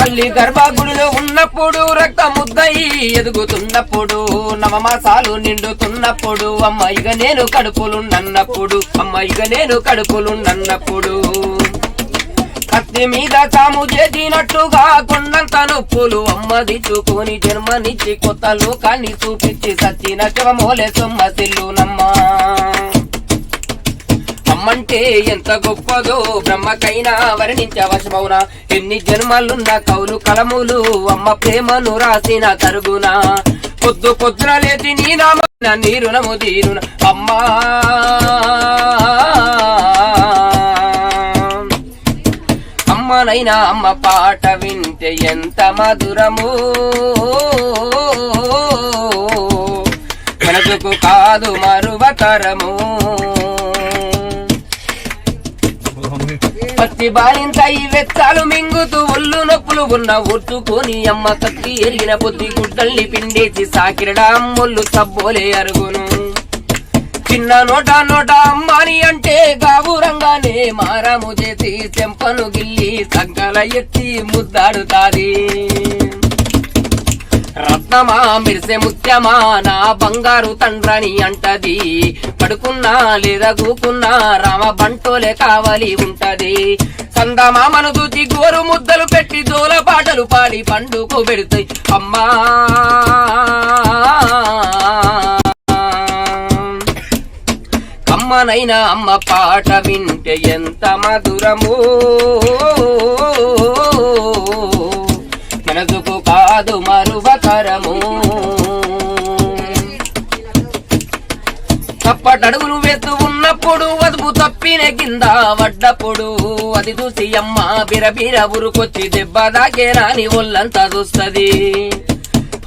తల్లి గర్భగుడిలో ఉన్నప్పుడు రక్త ముద్దయి ఎదుగుతున్నప్పుడు నవమాసాలు నిండుతున్నప్పుడు అమ్మ ఇక నేను కడుపులు నన్నప్పుడు అమ్మ ఇక నేను కడుపులు నన్నప్పుడు. కత్తి మీద తాము చేసినట్టుగా కొండంత నొప్పులు అమ్మది చూకొని జన్మనిచ్చి కొత్త లోకాన్ని చూపించి సచ్చిన శివమోలే సొమ్మ సిల్లునమ్మా. అంటే ఎంత గొప్పదో బ్రహ్మకైనా వర్ణించవశమౌన ఎన్ని జన్మలున్న కౌలు కలములు అమ్మ ప్రేమను రాసిన తరుగున? పొద్దు పొద్దున లేచి నీ నామ నీరునము తీరున? అమ్మా! అమ్మనైనా అమ్మ పాట వింటే ఎంత మధురము? మనసుకు కాదు మరువతరము పత్తి బాలింత ఈ వెచ్చాలు మింగుతూ ఒళ్ళు నొప్పులు ఉన్న ఒట్టుకొని అమ్మ కత్తి ఎరిగిన పొద్ది గుడ్డల్ని పిండేసి సాకిరడా అమ్మొల్లు సబ్బోలే అరుగును. చిన్న నోట నోట అమ్మాని అంటే గాబురంగానే మారాము చేసి చెంపను గిల్లి సంకల ఎత్తి ముద్దాడుతాది. రత్నమా మిరిసె ముత్యమా నా బంగారు తండ్రని అంటది. పడుకున్నా లేదా కూకున్నా రామ బంటోలే కావాలి ఉంటది. సందమామను చూచి గోరు ముద్దలు పెట్టి దూల పాటలు పాడి పండుకు పెడతాయి అమ్మా! కమ్మనైనా అమ్మ పాట వింటే ఎంత మధురము! తప్పటడుగులు వేస్తూ ఉన్నప్పుడు వదుపు తప్పిన కింద పడ్డప్పుడు అది చూసి అమ్మ బిరబిర ఉరుకొచ్చి దెబ్బ దాకే రాని ఒళ్ళంతా చూస్తుంది.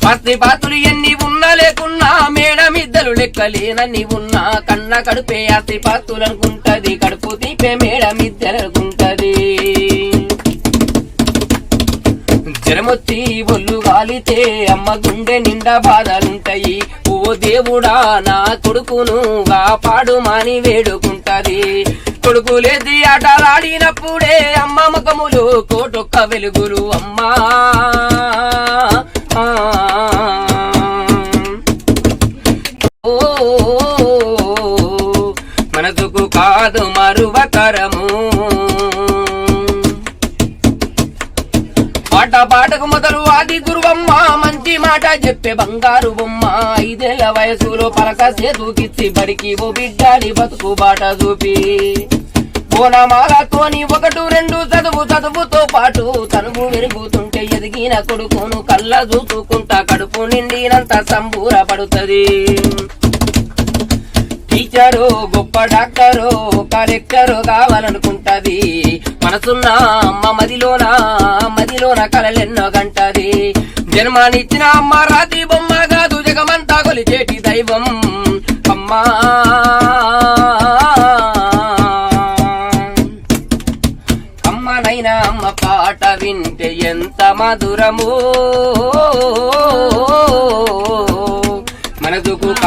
పత్తి పాతులు ఎన్ని ఉన్నా లేకున్నా మేడమిద్దరు లెక్కలేనన్ని ఉన్నా కన్న కడుపే అతి పాతులు అనుకుంటది కడుపు తీపే మేడమిద్దరు అనుకుంటది. జ్వరమొచ్చి ఒళ్ళు గాలితే అమ్మ గుండె నిండా బాధలుంటాయి. ఓ దేవుడా నా కొడుకును కాపాడు మాని వేడుకుంటది. కొడుకులేది ఆటలాడినప్పుడే అమ్మ ముఖములు కోటొక్క వెలుగులు. అమ్మా. ఓ. మనసుకు కాదు మరువకరం పాట పాటకు మొదలు ఆది గురువమ్మ. మంచి మాట చెప్పే బంగారు బొమ్మ. ఐదేళ్ళ వయసులో పలక సేతుకిచ్చి బడికి ఓ బిడ్డాడి బతుకు బాట చూపి. బోనమాలతోని ఒకటు రెండు చదువు చదువుతో పాటు తనువు వెరుగుతుంటే ఎదిగిన కొడుకును కళ్ళ చూసుకుంటా కడుపు నిండినంత సంబూర పడుతుంది టీచరు గొప్ప డాక్టరు కలెక్టరు కావాలనుకుంటది. మనసున్న అమ్మ మదిలోనా మదిలోన? కలలెన్నో గంటది. జన్మనిచ్చిన అమ్మ రాతి బొమ్మ కాదు జగమంతా కొలిచేటి దైవం. అమ్మా. అమ్మనైనా అమ్మ పాట వింటే ఎంత మధురము. మనసుకు